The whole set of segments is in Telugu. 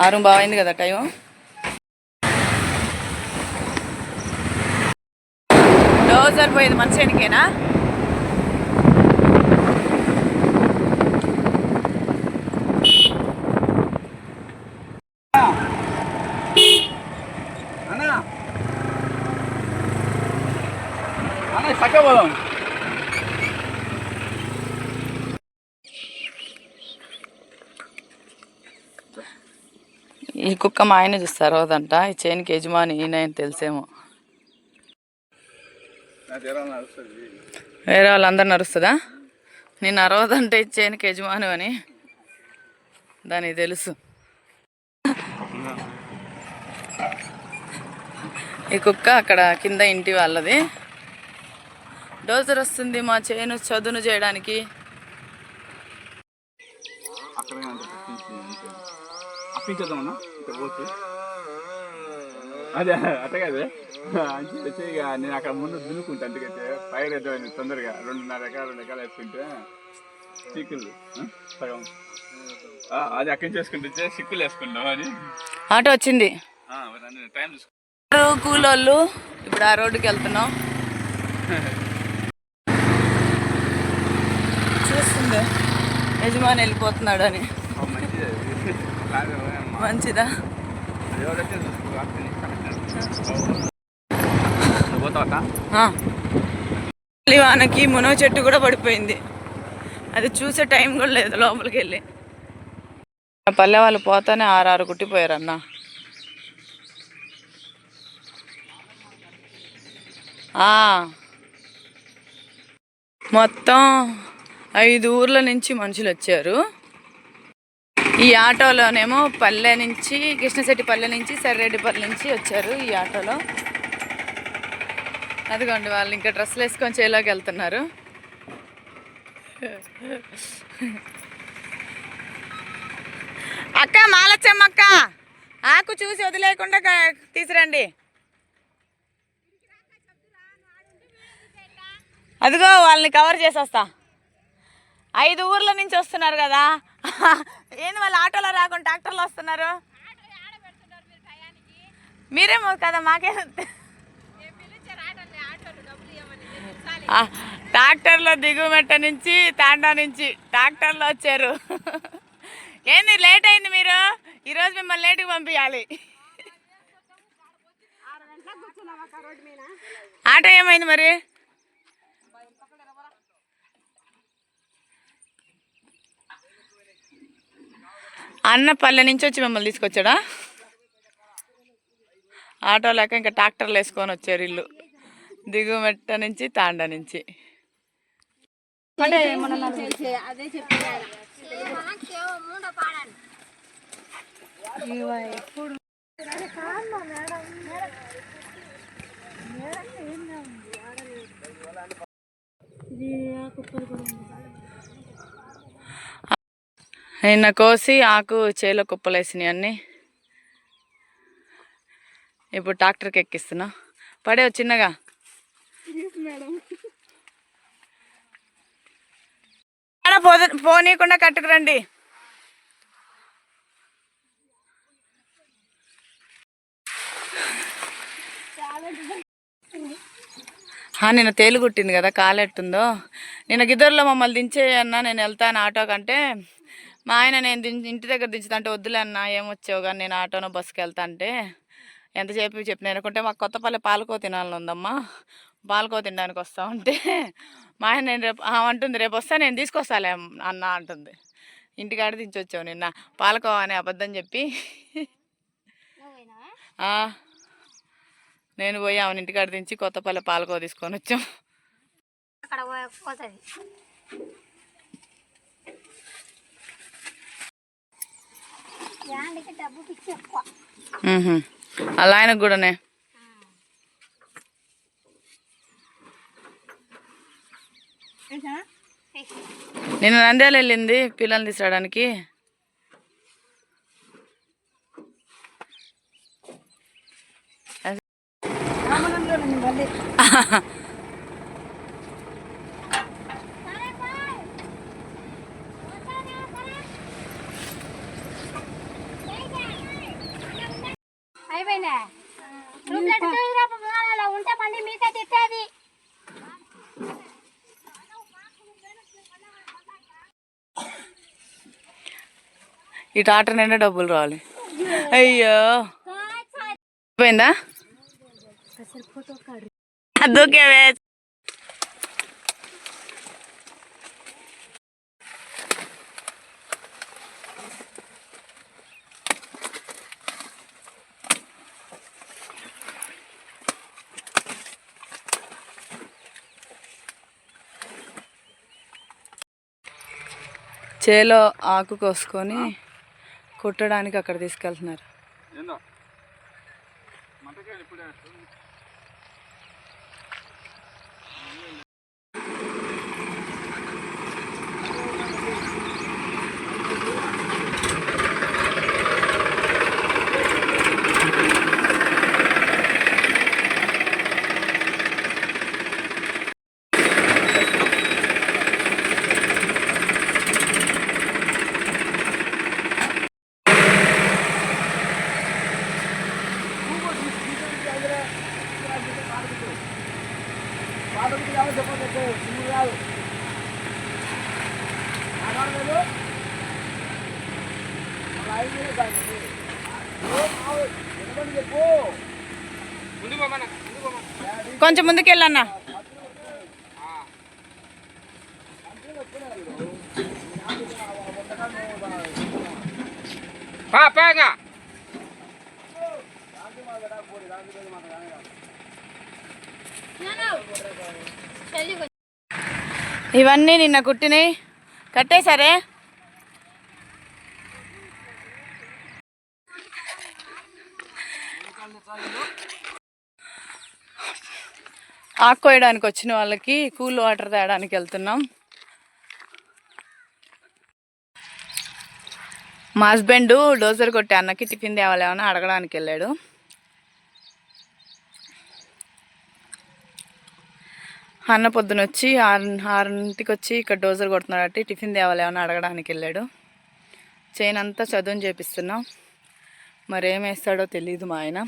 ఆరు బాగైంది కదా టైం రోజు సరిపోయేది మంచి ఎనికేనా అన్నా అన్న చక్క పోదాం ఈ కుక్క మా ఆయన చూస్తారు రోజంట ఈ చేనికి యజమాని ఈయన తెలిసేమో. వేరే వాళ్ళందరూ నడుస్తుందా నేను అరవదంటే ఈ చేనికి యజమాని అని. దానికి తెలుసు. ఈ కుక్క అక్కడ కింద ఇంటి వాళ్ళది. డోజర్ వస్తుంది మా చేను చదును చేయడానికి. అక్కడ పోతే అదే అట్ట కాదు. వచ్చి ఇక నేను అక్కడ ముందు దున్నుకుంటా అందుకైతే పైరు వేద్దామని తొందరగా రెండున్నర ఎకరాలు రెండు ఎకరాలు వేసుకుంటే చిక్కులు సగం. అది అక్కడి నుంచి వేసుకుంటే చిక్కులు వేసుకుంటాం అని. ఆటో వచ్చింది. టైం కూలోళ్ళు ఇప్పుడు ఆ రోడ్డుకి వెళ్తున్నాం. చూస్తుంది యజమాని వెళ్ళిపోతున్నాడు అని మంచిది. మంచిదా? మళ్ళీ వానకి మునగ చెట్టు కూడా పడిపోయింది. అది చూసే టైం కూడా లేదు లోపలికి వెళ్ళి. పల్లె వాళ్ళు పోతానే ఆరారు కుట్టిపోయారు అన్న మొత్తం ఐదు ఊర్ల నుంచి మనుషులు వచ్చారు. ఈ ఆటోలోనేమో పల్లె నుంచి కృష్ణశెట్టి పల్లె నుంచి సర్రెడ్డిపల్లి నుంచి వచ్చారు ఈ ఆటోలో. అదిగోండి వాళ్ళు ఇంకా డ్రెస్సులు వేసుకొని చేలోకి వెళ్తున్నారు. అక్క మాలచ్చమ్మక్క ఆకు చూసి వదిలేకుండా తీసిరండి. అదిగో వాళ్ళని కవర్ చేసేస్తా. ఐదు ఊర్ల నుంచి వస్తున్నారు కదా. ఏంది వాళ్ళు ఆటోలో రాకుండా ట్రాక్టర్లో వస్తున్నారు? మీరేమో కదా మాకే ట్రాక్టర్లో దిగుమెట్ట నుంచి తాండా నుంచి ట్రాక్టర్లో వచ్చారు. ఏంది లేట్ అయింది మీరు? ఈరోజు మిమ్మల్ని లేట్కి పంపించాలి ఆటో ఏమైంది మరి? అన్న పల్లె నుంచి వచ్చి మిమ్మల్ని తీసుకొచ్చాడా? ఆటో లేక ఇంకా ట్రాక్టర్లు వేసుకొని వచ్చారు ఇల్లు. దిగుమెట్ట నుంచి తాండ నుంచి. నిన్న కోసి ఆకు చేలో కుప్పలేసినాయి అన్ని. ఇప్పుడు ట్రాక్టర్కి ఎక్కిస్తున్నా. పడే చిన్నగా. పోనీయకుండా కట్టుకురండి నిన్న తేలు కుట్టింది కదా కాలెట్టుందో నిన్న గిద్దరులో మమ్మల్ని దించే అన్న నేను వెళ్తాను ఆటో కంటే మా ఆయన నేను దించి ఇంటి దగ్గర దించుతా అంటే వద్దులే అన్న ఏమొచ్చావు కానీ నేను ఆటోనో బస్సుకి వెళ్తా అంటే ఎంతసేపు చెప్పిన అనుకుంటే మాకు కొత్తపల్లి పాలకో తినాలని ఉందమ్మా. పాలకో తినడానికి వస్తా ఉంటే మా ఆయన నేను రేపు అంటుంది రేపు వస్తా నేను తీసుకొస్తాలే అన్న అంటుంది. ఇంటికాడ దించి వచ్చావు నిన్న. పాలకో అనే అబద్ధం చెప్పి నేను పోయి ఆమెను ఇంటికాడ దించి కొత్తపల్లి పాలకో తీసుకొని వచ్చాం. అక్కడ అలా ఆయనకు కూడానే? నిన్న నంద్యాల వెళ్ళింది పిల్లల్ని తీసుకురావడానికి. ట్యూబ్లైట్ చూసినప్పుడు అలా ఉంటే మళ్ళీ మీకే తిట్టేది. ఈ టాటర్ నిండా డబ్బులు రావాలి అయ్యో. పోయిందా దూకేవే చేలో ఆకు కోసుకొని కుట్టడానికి అక్కడ తీసుకెళ్తున్నారు ఏందో మంటకాయలు ఇప్పుడే వేస్తాం. కొంచెం ముందుకెళ్ళన్నా. పా పాగా. ఇవన్నీ నిన్న కుట్టినాయి. కట్టేశారే? ఆకు కోయడానికి వచ్చిన వాళ్ళకి కూల్ వాటర్ తేయడానికి వెళ్తున్నాం. మా హస్బెండ్ డోజర్ కొట్టే అన్నకి టిఫిన్ తేవాలేమని అడగడానికి వెళ్ళాడు. అన్న పొద్దున వచ్చి ఆరు ఆరింటికి వచ్చి ఇక్కడ డోజర్ కొడుతున్నాడు టిఫిన్ తేవాలేమని అడగడానికి వెళ్ళాడు. చైన్ అంతా చదువుని చేపిస్తున్నాం. మరి ఏం వేస్తాడో తెలియదు మా ఆయన.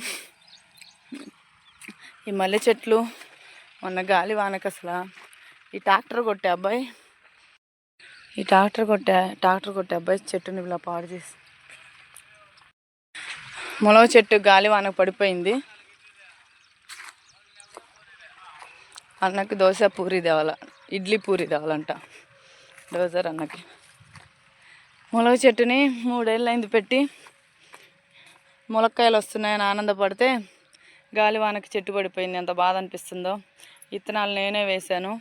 ఈ మల్లె చెట్లు మొన్న గాలి వానకు అసలు. ఈ ట్రాక్టర్ కొట్టే అబ్బాయి. ఈ ట్రాక్టర్ కొట్టే ట్రాక్టర్ కొట్టే అబ్బాయి చెట్టుని ఇలా పాడు చేసి. మొలవ చెట్టు గాలి వానకు పడిపోయింది. అన్నకి దోశ పూరి తేవాల. ఇడ్లీ పూరి తేవాలంట. డోజర్ అన్నకి. మొలక చెట్టుని మూడేళ్ళు అయింది పెట్టి. ములక్కాయలు వస్తున్నాయని ఆనందపడితే గాలి వానకి చెట్టు పడిపోయింది. ఎంత బాధ అనిపిస్తుందో. విత్తనాలు నేనే వేశాను.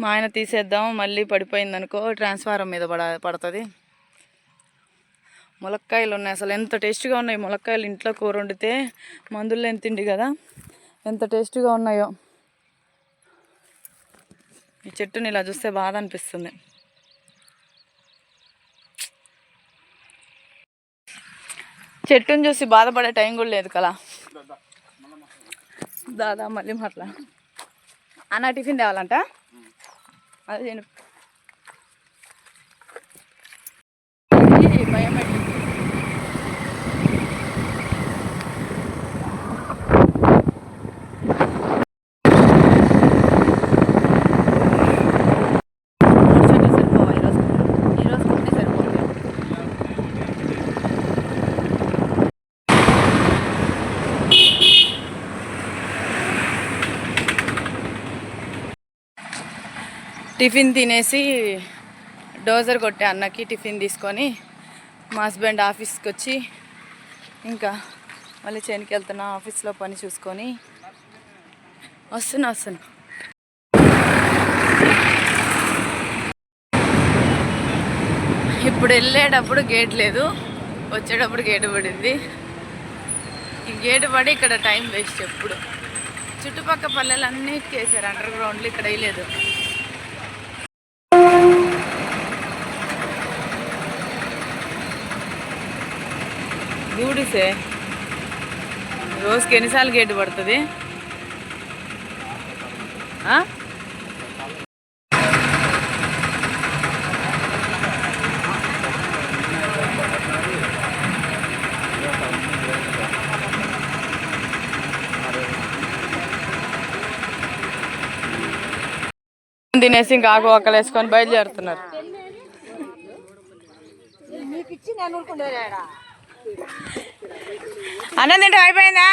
మా ఆయన తీసేద్దాం మళ్ళీ పడిపోయింది అనుకో ట్రాన్స్ఫారం మీద పడ పడుతుంది. ములక్కాయలు ఉన్నాయి అసలు. ఎంత టేస్ట్గా ఉన్నాయి ములక్కాయలు ఇంట్లో కూర వండితే. మందులు లేని తిండి కదా. ఎంత టేస్ట్గా ఉన్నాయో. ఈ చెట్టుని ఇలా చూస్తే బాధ అనిపిస్తుంది. చెట్టుని చూసి బాధపడే టైం కూడా లేదు కదా. దాదా మళ్ళీ మాట్లా అన్న టిఫిన్ తేవాలంట? అదే నేను ఇది బయోమెట్రిక్ మూడు చెట్లు సరిపోవా ఈరోజు ఈరోజు కుట్టి సరిపోతుంది టిఫిన్ తినేసి డోజర్ కొట్టే అన్నకి టిఫిన్ తీసుకొని. మా హస్బెండ్ ఆఫీస్కి వచ్చి ఇంకా మళ్ళీ చేనికి వెళ్తున్నా ఆఫీస్లో పని చూసుకొని. వస్తున్నా వస్తున్నా. ఇప్పుడు వెళ్ళేటప్పుడు గేట్ లేదు వచ్చేటప్పుడు గేటు పడింది. ఈ గేటు పడి ఇక్కడ టైం వేస్ట్ ఎప్పుడు. చుట్టుపక్కల పల్లెలన్నీ చేశారు అండర్ గ్రౌండ్లో ఇక్కడ వేయలేదు. గూడిసే రోజుకి ఎన్నిసార్లు గేటు పడుతుంది తినేసి ఇంకా ఆకు ఒక్కలు వేసుకొని బయలుదేరుతున్నారు. అన్నం తింటే అయిపోయిందా?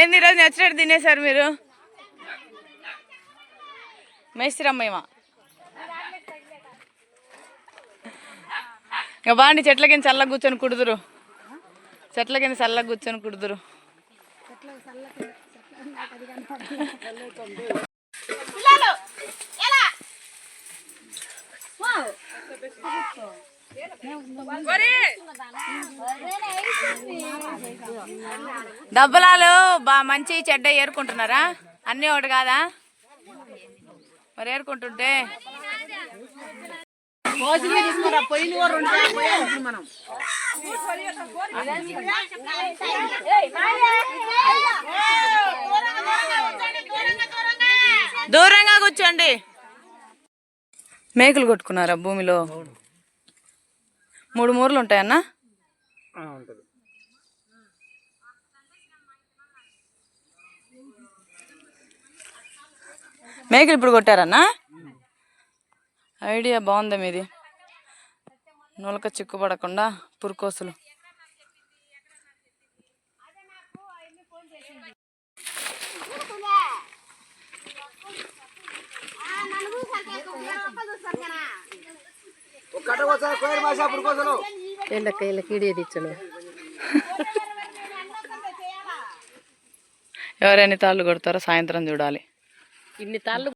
ఏంది ఈరోజు నచ్చినట్టు తినేశారు మీరు? మేస్త్రమ్మేమా ఇక బాండి చెట్ల కింద చల్లగా కూర్చొని కుడుదురు. చెట్ల కింద చల్లగా కూర్చొని కుడుదురు. డబ్బులాలు బా మంచి చెడ్డ ఏరుకుంటున్నారా అన్నీ ఒకటి కాదా మరి ఏరుకుంటుంటే దూరంగా కూర్చోండి. మేకలు కొట్టుకున్నారా భూమిలో? మూడు మూరలు ఉంటాయన్నా? ఉంటుంది. మేకలు ఇప్పుడు కొట్టారన్నా? ఐడియా బాగుందా మీది. నులక చిక్కుపడకుండా పురుకోసులు. వీళ్ళకి వీళ్ళకి ఇడియది ఇచ్చాను ఎవరైనా తాళ్ళు కొడతారో సాయంత్రం చూడాలి. ఇన్ని తాళ్ళు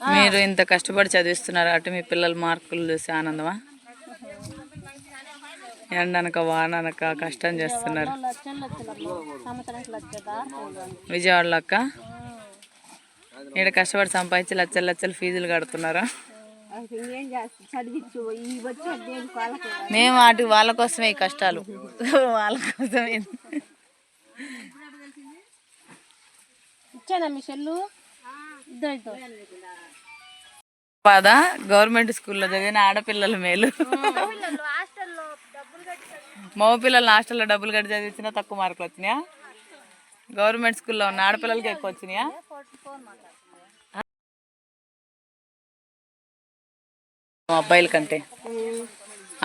మీరు ఇంత కష్టపడి చదివిస్తున్నారు అటు మీ పిల్లల మార్కులు చూసి ఆనందమా? ఎండనక వాననక కష్టం చేస్తున్నారు. విజయవాడలో అక్క ఇక్కడ కష్టపడి సంపాదించి లచ్చలు లచ్చలు ఫీజులు కడుతున్నారా? మేము వాటి వాళ్ళ కోసమే ఈ కష్టాలు. వాళ్ళ కోసమే. ఇచ్చానా మీ బాధ? గవర్నమెంట్ స్కూల్లో చదివిన ఆడపిల్లల మేలు. మగ పిల్లలు హాస్టల్లో డబ్బులు కట్టి చదివించినా తక్కువ మార్కులు వచ్చినాయా? గవర్నమెంట్ స్కూల్లో ఉన్న ఆడపిల్లలకి ఎక్కువ వచ్చినాయా? అబ్బాయిల కంటే.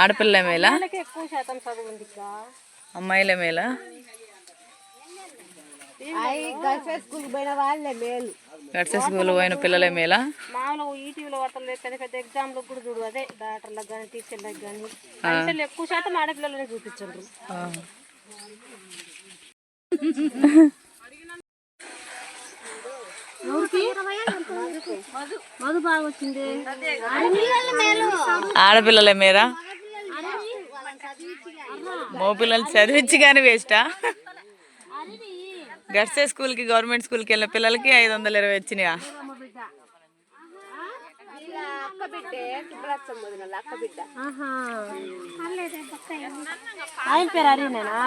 ఆడపిల్లల మేలా? అమ్మాయిల మేలా? స్కూల్ పోయిన వాళ్ళే మేలు. గడిసే స్కూల్ పోయిన పిల్లలే మేలా మామూలుగా ఈటీవీలో వార్తలు పెద్ద పెద్ద ఎగ్జామ్లకు కూడా చూడు అదే డాక్టర్లకు కానీ టీచర్లకు కానీ పరీక్షలు ఎక్కువ శాతం ఆడపిల్లలనే చూపించారు ఆ. మధు బాగా వచ్చింది. ఆడపిల్లలే మేరా? మగ పిల్లలు చదివించి కానీ వేస్టా గడిసే స్కూల్కి గవర్నమెంట్ స్కూల్కి వెళ్ళిన పిల్లలకి ఐదు వందల ఇరవై వచ్చినాయా ఆయన పేరు అరీనేనా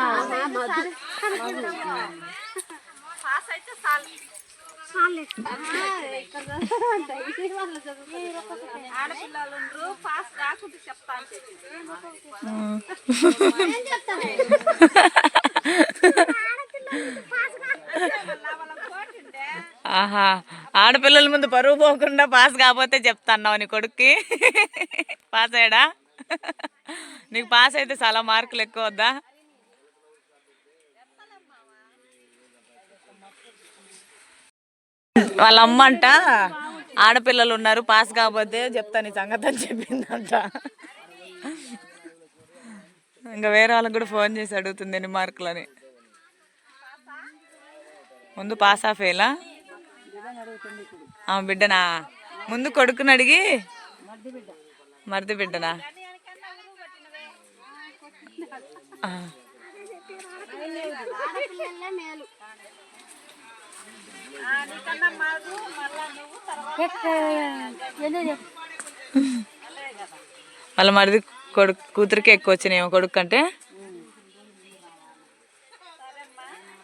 ఆహా ఆడపిల్లల ముందు పరువు పోకుండా పాస్ కాకపోతే చెప్తాన్నావు నీ కొడుక్కి. పాస్ అయ్యాడా? నీకు పాస్ అయితే చాలా మార్కులు ఎక్కువ వద్దా? వాళ్ళ అమ్మ అంట ఆడపిల్లలు ఉన్నారు పాస్ కాకపోతే చెప్తాను నీ సంగతి అని చెప్పిందంట. ఇంకా వేరే వాళ్ళకి కూడా ఫోన్ చేసి అడుగుతుంది ఎన్ని మార్కులని. ముందు పాస్ ఆ ఫెయిలా బిడ్డనా? ముందు కొడుకుని అడిగి మరిది బిడ్డనా? వాళ్ళ మరిది కొడుకు కూతురికి ఎక్కువ వచ్చినాయేమో కొడుకు కంటే.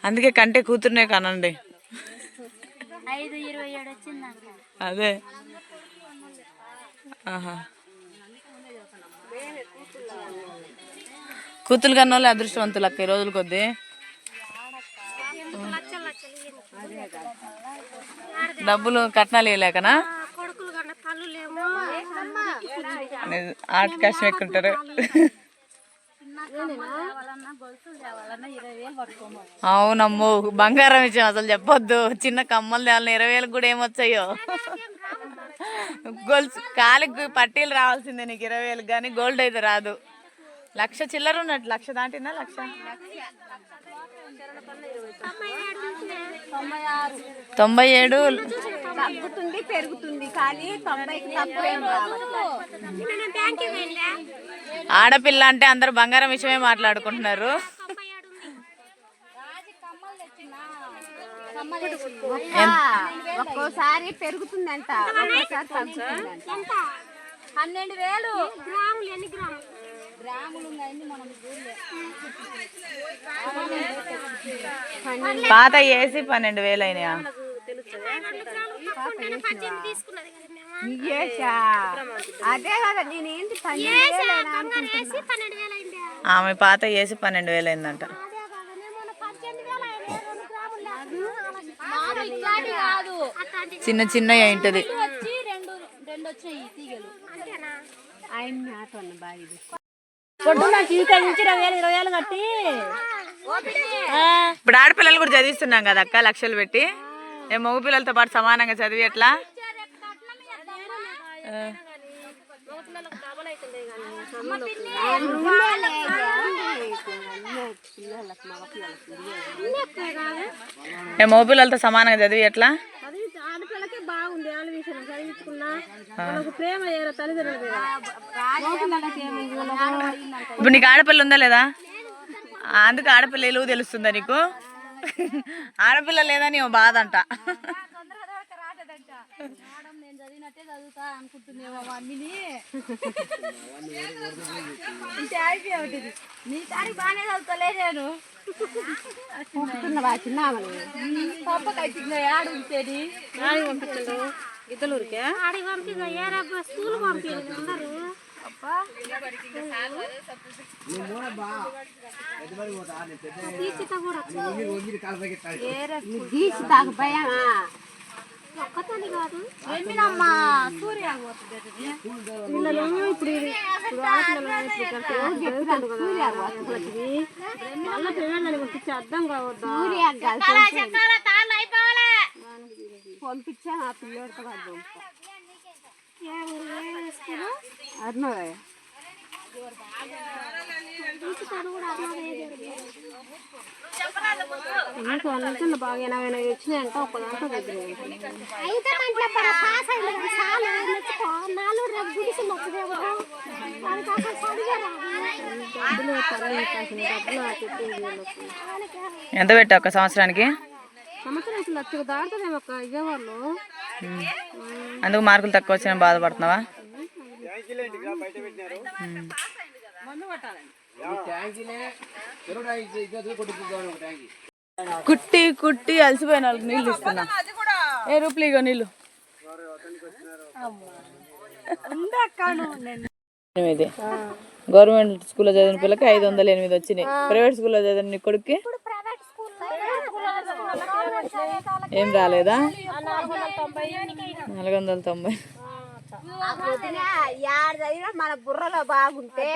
అందుకే కంటే కూతురునే కనండి. అదే. ఆహా. కూతులు కన్నా వాళ్ళు అదృష్టవంతులు అక్క ఈ రోజుల కొద్దీ. డబ్బులు కట్నాలు ఇవ్వలేకనా ఆట కష్టం ఎక్కుంటారు అవునమ్మో బంగారం విషయం అసలు చెప్పొద్దు. చిన్న కమ్మలు తేవాలి ఇరవై వేలకు కూడా ఏమొచ్చాయో? గొలుసు కాలికి పట్టీలు రావాల్సిందే నీకు ఇరవై వేలకు కానీ గోల్డ్ అయితే రాదు. లక్ష చిల్లర ఉన్నట్టు లక్ష దాటిందా లక్ష? తొంభై ఏడు. తగ్గుతుంది పెరుగుతుంది కానీ ఆడపిల్ల అంటే అందరు బంగారం విషయమే మాట్లాడుకుంటున్నారు తొంభై ఏడు ఉంది ఒక్కోసారి పెరుగుతుందంట. ఒక్కోసారి తగ్గుతుందంట. పన్నెండు వేలు. గ్రాములు ఎన్ని గ్రాములు? గ్రాములు అయింది మనం పాత ఏసి పన్నెండు వేలు అయినాయా అదే కదా నేను ఏంటి పన్నెండు వేలు వేసి ఆమె పాత ఏసి పన్నెండు వేలు అయిందంట ఇరవై వేలు కట్టి. ఇప్పుడు ఆడపిల్లలు కూడా చదివిస్తున్నాం కదా అక్క లక్షలు పెట్టి. ఏ మగ పిల్లలతో పాటు సమానంగా చదివి ఎట్లా? మగ పిల్లలతో సమానంగా చదివి ఎట్లా అది ఆడపిల్లకే బాగుంది వాళ్ళ విషయం చదివించుకున్నా వాళ్ళకు ప్రేమ ఏరో తల్లిదండ్రుల మీద మగపిల్లలకి ఏమైంది వాళ్ళకు ఇప్పుడు నీకు ఆడపిల్ల ఉందా లేదా అందుకు ఆడపిల్ల తెలుస్తుందా నీకు ఆడపిల్ల లేదని ఓ బాధ అంట చదివినట్టే చదువుతా అనుకుంటున్నావా మమ్మీని ఇంటి అయిపోయి ఉంటుంది నీ కాడికి బాగానే చదువుతలే నేను. చిన్నామని పప్పకి అయితే ఆడు ఆడికి పంపించండు ఇద్దలూరికే ఆడికి పంపిగా ఏరా స్కూల్ పంపించారు అందరూ. తీసిత కూడా గీసి తాకు భయమా? ఒక్కతని కాదు? ఏమినమ్మా సూర్య ఇప్పుడు మళ్ళీ పిల్లలని పంపించి అర్థం కావద్దా? సూర్య ఆ పిల్లోడితో పాటు పంపా. నీకు అన్నింటిలో బాగా ఎనభై ఎనభై వచ్చినాయంట ఒక్క దాంట్లో దగ్గర అయితే మంటలో పడ పాస్ అయింది కదా చాలు మెచ్చుకో నాలుగు రేపు గుడిసి మొక్కదేమో వాళ్ళకి అసలు చదివే రాదు డబ్బులు తరలి కాసిన డబ్బులు ఆ చెప్పింది వీళ్ళకి ఎంత పెట్టావు ఒక సంవత్సరానికి? సంవత్సరం లక్షకు ఒక విజయవాడలో అందుకు మార్కులు తక్కువ వచ్చిన బాధపడుతున్నావా? కుట్టి కుట్టి అలసిపోయిన వాళ్ళకి నీళ్ళు ఇస్తున్నా. ఏ రూపాయలు నీళ్ళు. ఎనిమిది. గవర్నమెంట్ స్కూల్లో చదివిన పిల్లకి ఐదు వందల ఎనిమిది వచ్చినాయి. ప్రైవేట్ స్కూల్లో చదివిన నీ కొడుక్కి? ప్రైవేట్ స్కూల్ ఏం రాలేదా? నాలుగు వందల తొంభై. మన బుర్రలో బాగుంటే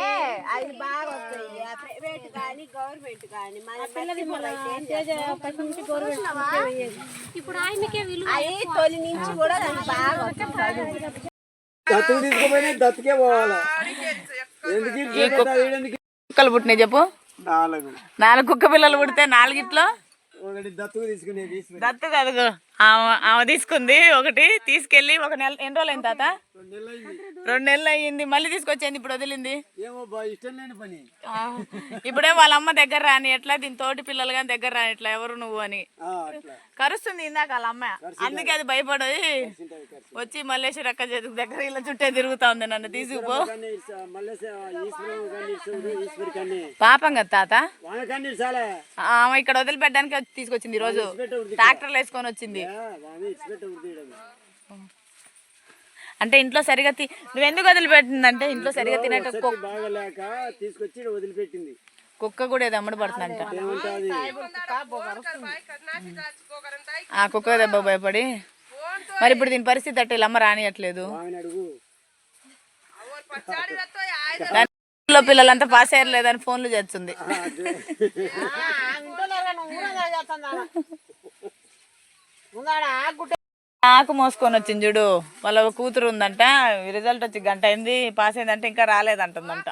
అది. బాగా వస్తాయి ఆ ప్రైవేట్ కానీ గవర్నమెంట్ కానీ మన పిల్లలు ఇప్పుడు ఆయనకే విలువ అది తొలి నుంచి కూడా దానికి బాగా వస్తుంది. దత్తుకే పోవాలా? ఎందుకు కుక్కలు పుట్టినాయి చెప్పు. నాలుగు. నాలుగు కుక్క పిల్లలు పుడితే నాలుగిట్లో? దత్తు కాదు ఆమె తీసుకుంది ఒకటి తీసుకెళ్ళి ఒక నెల ఎన్ని రోజులు అయింది తాత రెండు నెలలు అయ్యింది మళ్ళీ తీసుకొచ్చింది ఇప్పుడు వదిలింది. ఇప్పుడే వాళ్ళ అమ్మ దగ్గర రాని ఎట్లా దీని తోటి పిల్లలు కానీ దగ్గర రాని ఎట్లా ఎవరు నువ్వు అని. కరుస్తుంది ఇందాక వాళ్ళ అమ్మ. అందుకే అది భయపడి వచ్చి మల్లేశ్వరి అక్క చేతికి దగ్గర ఇలా చుట్టే తిరుగుతా ఉంది నన్ను తీసుకుపో. పాపం కదా తాత? ఆమె ఇక్కడ వదిలిపెట్టడానికి తీసుకొచ్చింది ఈ రోజు ట్రాక్టర్లు వేసుకొని వచ్చింది. అంటే ఇంట్లో సరిగా తి నువ్వు ఎందుకు వదిలిపెట్టిందంటే ఇంట్లో సరిగా తినేట బాగలేక తీసుకొచ్చి వదిలిపెట్టింది. కుక్క కూడా ఏదో అమ్మడి పడుతుందంట. ఏముంటుంది? ఆ కుక్క దెబ్బ భయపడి. మరి ఇప్పుడు దీని పరిస్థితి అట్ట అమ్మ రానియట్లేదు. పిల్లలంతా పాస్ అయ్యారు లేదని ఫోన్లు చేస్తుంది. ఆకు మోసుకొని వచ్చింది చూడు. వాళ్ళ కూతురు ఉందంట. రిజల్ట్ వచ్చి గంట అయింది. పాస్ అయిందంటే ఇంకా రాలేదంటుందంట.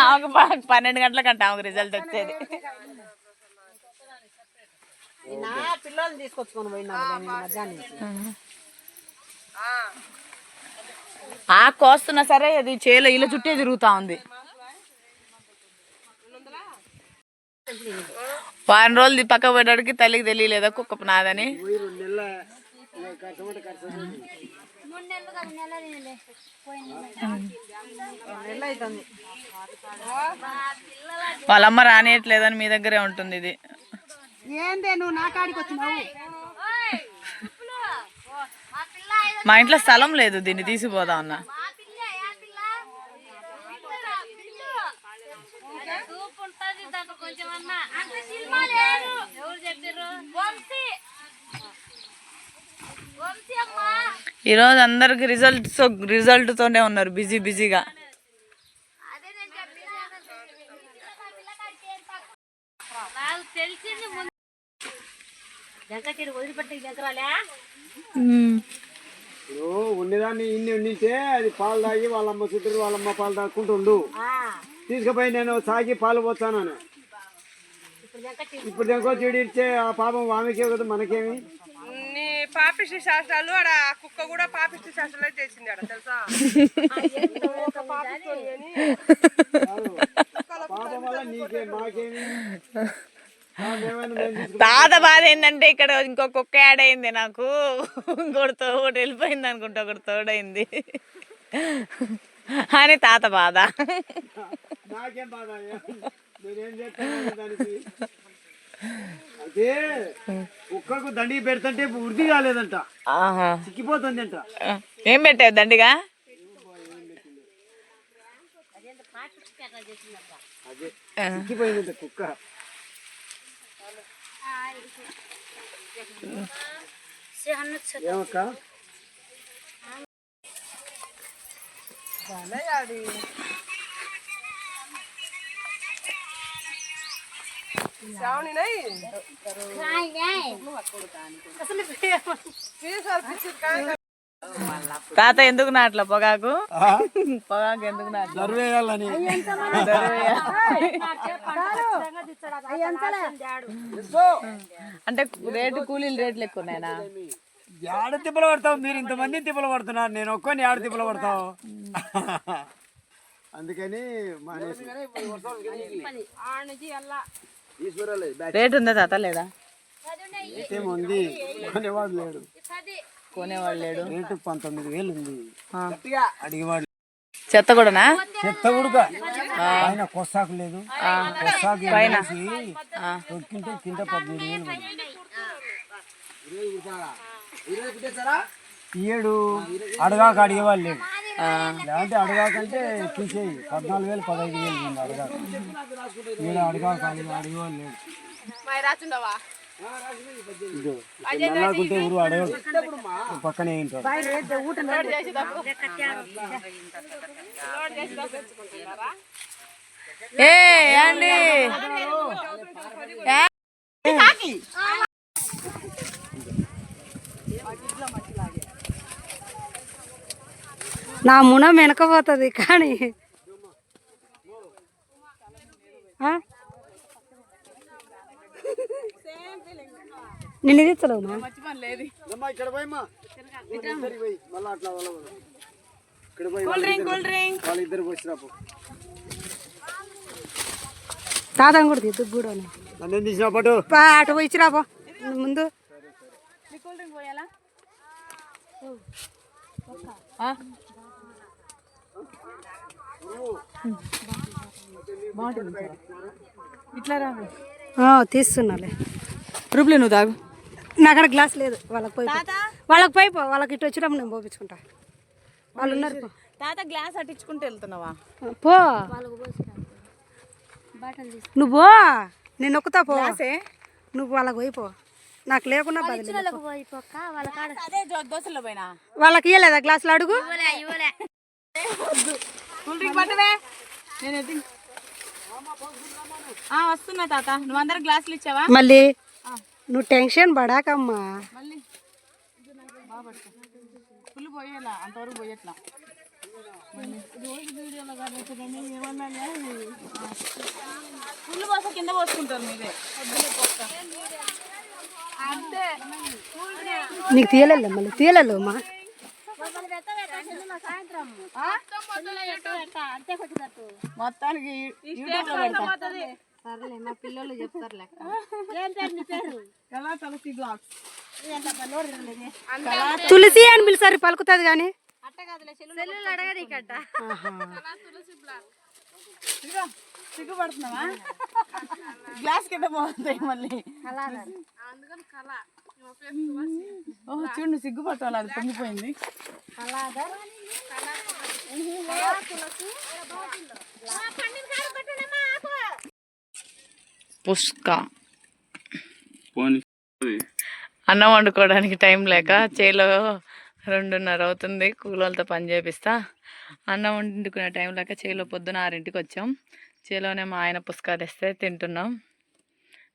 ఆమెకు పన్నెండు గంటలకంట ఆమెకు రిజల్ట్ వచ్చేది. పిల్లల్ని తీసుకొచ్చుకొని ఆకు కోస్తున్నా సరే అది చేలో ఇలా చుట్టే తిరుగుతా ఉంది. వారం రోజులు పక్క పోయేటడికి తల్లికి తెలియలేదా కుక్క నాదని? వాళ్ళమ్మ రానియట్లేదని మీ దగ్గరే ఉంటుంది ఇది. ఏందే నువ్వు నా కాడికి వచ్చినావు? మా ఇంట్లో స్థలం లేదు. దీన్ని తీసిపోదా అన్న ఈ రోజు అందరికి రిజల్ట్స్ రిజల్ట్ తోనే ఉన్నారు బిజీ బిజీగా ఉండేదాన్ని ఇన్ని ఉండింటే అది పాలు తాగి వాళ్ళమ్మ చుట్టూ వాళ్ళమ్మ పాలు తాక్కుంటుండు తీసుకుపోయి నేను సాగి పాలు పోతానని ఇప్పుడు ఇంకో చెడు ఇచ్చే ఆ పాపం ఆమెకే కదా మనకేమి? నీ పాపిష్టి శాస్త్రాలు ఆడ కుక్క కూడా పాపిష్టి శాస్త్రాలు చేసింది ఆడ తెలుసా? పాపం వల్ల నీకే మాకేమి? తాత బాధ ఏంటంటే ఇక్కడ ఇంకో కుక్క యాడ్ అయింది నాకు. ఇంకోటి తో ఒకటి వెళ్ళిపోయింది అనుకుంటా ఒకటి తోడైంది అని తాత బాధ. నాకేం బాధ అదే కుక్కకు దండి పెడుతుంటే వృద్ధి కాలేదంట. ఆహా. చిక్కిపోతుందంట. ఏం పెట్టావు దండిగా? అదే చిక్కిపోయిందంట కుక్క. ఏమక్క? శ్రావణి తాత ఎందుకు నాట్ల పొగాకు? పొగాకు ఎందుకు అంటే రేటు కూలీలు రేట్లు ఎక్కువ ఉన్నాయనా? ఆడ తిప్పలు పడతావు? మీరు ఇంతమంది తిప్పలు పడుతున్నారు. నేను ఒక్కని ఆడ తిప్పలు పడతావు? అందుకని మానేసి. రేటు ఉందా తాత లేదా? ఏముంది? కొనేవాడు లేడు. కొనేవాళ్ళు లేడు. రేటు పంతొమ్మిది వేలు ఉంది. అడిగేవాడు చెత్త కూడానా? చెత్త ఉడక. ఆయన కొస్సాకు లేదు. కొస్సాకు వేసి తొక్కింటే కింద పద్దెనిమిది వేలు ఏడు అడగాక అడిగేవాళ్ళు లేడు. లేదంటే అడగాకంటే తీసేయి. పద్నాలుగు వేలు పదహైదు వేలు ఉంది అడగాక. ఈడ అడగాక అడిగి అడిగేవాళ్ళు లేడు. నల్లాకుంటే ఊరు అడగడు పక్కనే ఉంటాడు ఏ అండి నా మున వెనకపోతుంది కానీ. ఆ? నిన్ను ఇది వచ్చినప్పుడు తాతం కూడా తీద్దు కూడా అటు పోయి ఇచ్చిరా పో ముందు ఇట్లా రా ఆ, తీస్తున్నాలే. రూపులే నువ్వు తాగు. నా అక్కడ గ్లాస్ లేదు. వాళ్ళకి పోయి వాళ్ళకి పోయి పో. వాళ్ళకి ఇటు వచ్చినప్పుడు నేను పోపించుకుంటా వాళ్ళు ఉన్నారు పో. తాత గ్లాస్ అట్టించుకుంటూ వెళ్తున్నావా? పో. నువ్వు పో. నేను నొక్కుతా పో. నువ్వు వాళ్ళకి పోయి పో. నాకు లేకుండా బదిలీ అదే జో- దోశలో పోయినా? వాళ్ళకి ఇయ్యలేదా గ్లాసులు అడుగు? కూల్ డ్రింక్ పట్టవే. నేను ఎత్తి వస్తున్నా తాత. నువ్వు అందరు గ్లాసులు ఇచ్చావా? మళ్ళీ నువ్వు టెన్షన్ పడాకమ్మా. మళ్ళీ. ఫుల్ పోయేలా అంతవరకు పోయేట్లా. ఫుల్ పోస కింద పోసుకుంటారు మీరే. నీకు తీయలేదు మళ్ళీ. తీయలేదు అమ్మా. మొత్తానికి సర్లే మా పిల్లలు చెప్తారు లెక్క. కళా తులసి అని పిలిచారు పలుకుతుంది కానీ. సిగ్గుపడుతున్నావా? గ్లాస్ కింద పోతాయి మళ్ళీ. ఓ చూడు నువ్వు సిగ్గుపడతావు అది పొంగిపోయింది. పుష్క. పోనీ. అన్నం వండుకోవడానికి టైం లేక చేలో రెండున్నర అవుతుంది కూలోళ్ళతో పని చేపిస్తా. అన్నం వండుకునే టైం లేక చేలో పొద్దున ఆరింటికి వచ్చాం. చేలోనే మా ఆయన పుస్కా తెస్తే తింటున్నాం.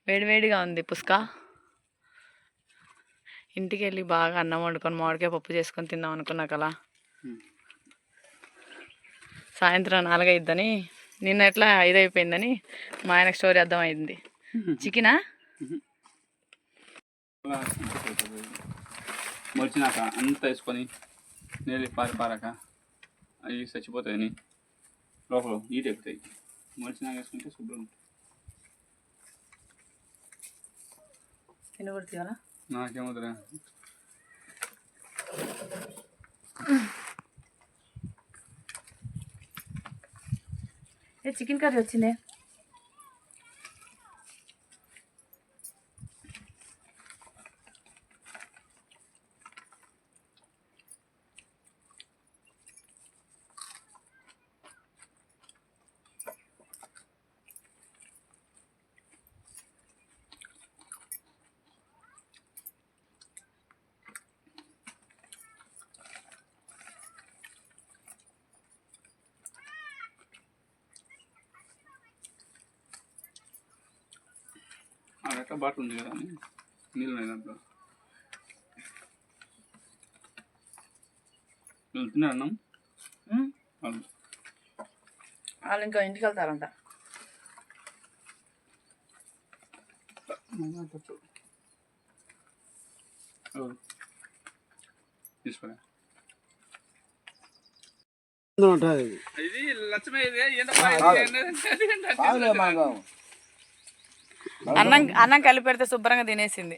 వేడివేడిగా ఉంది పుస్కా ఇంటికి వెళ్ళి బాగా అన్నం వండుకొని మామిడికాయ పప్పు చేసుకొని తిందాం అనుకున్నా కదా. సాయంత్రం నాలుగైద్దని నిన్న ఎట్లా ఐదు అయిపోయిందని మా ఆయనకు స్టోరీ అర్థమైంది. చికెనా? మొలిచినాక అంతా వేసుకొని నీళ్ళు పారి పారాక అవి చచ్చిపోతాయని లోపల ఈట ఎక్కుతాయి మొలిచినాక వేసుకుంటే శుభ్రం. ఉంటుంది. తినకూడదు చికెన్ కర్రీ వచ్చిందే? ఆ రెక్క బాటిల్ ఉంది కదా అని నీళ్ళు దాంట్లో. వీళ్ళు తిన్నారు అన్నం? వాళ్ళు వాళ్ళు ఇంకా ఇంటికి వెళ్తారంట? తీసుకోరా? ఇది లక్ష్మి ఇది ఏంటో అన్నం అన్నం కలిపెడితే శుభ్రంగా తినేసింది.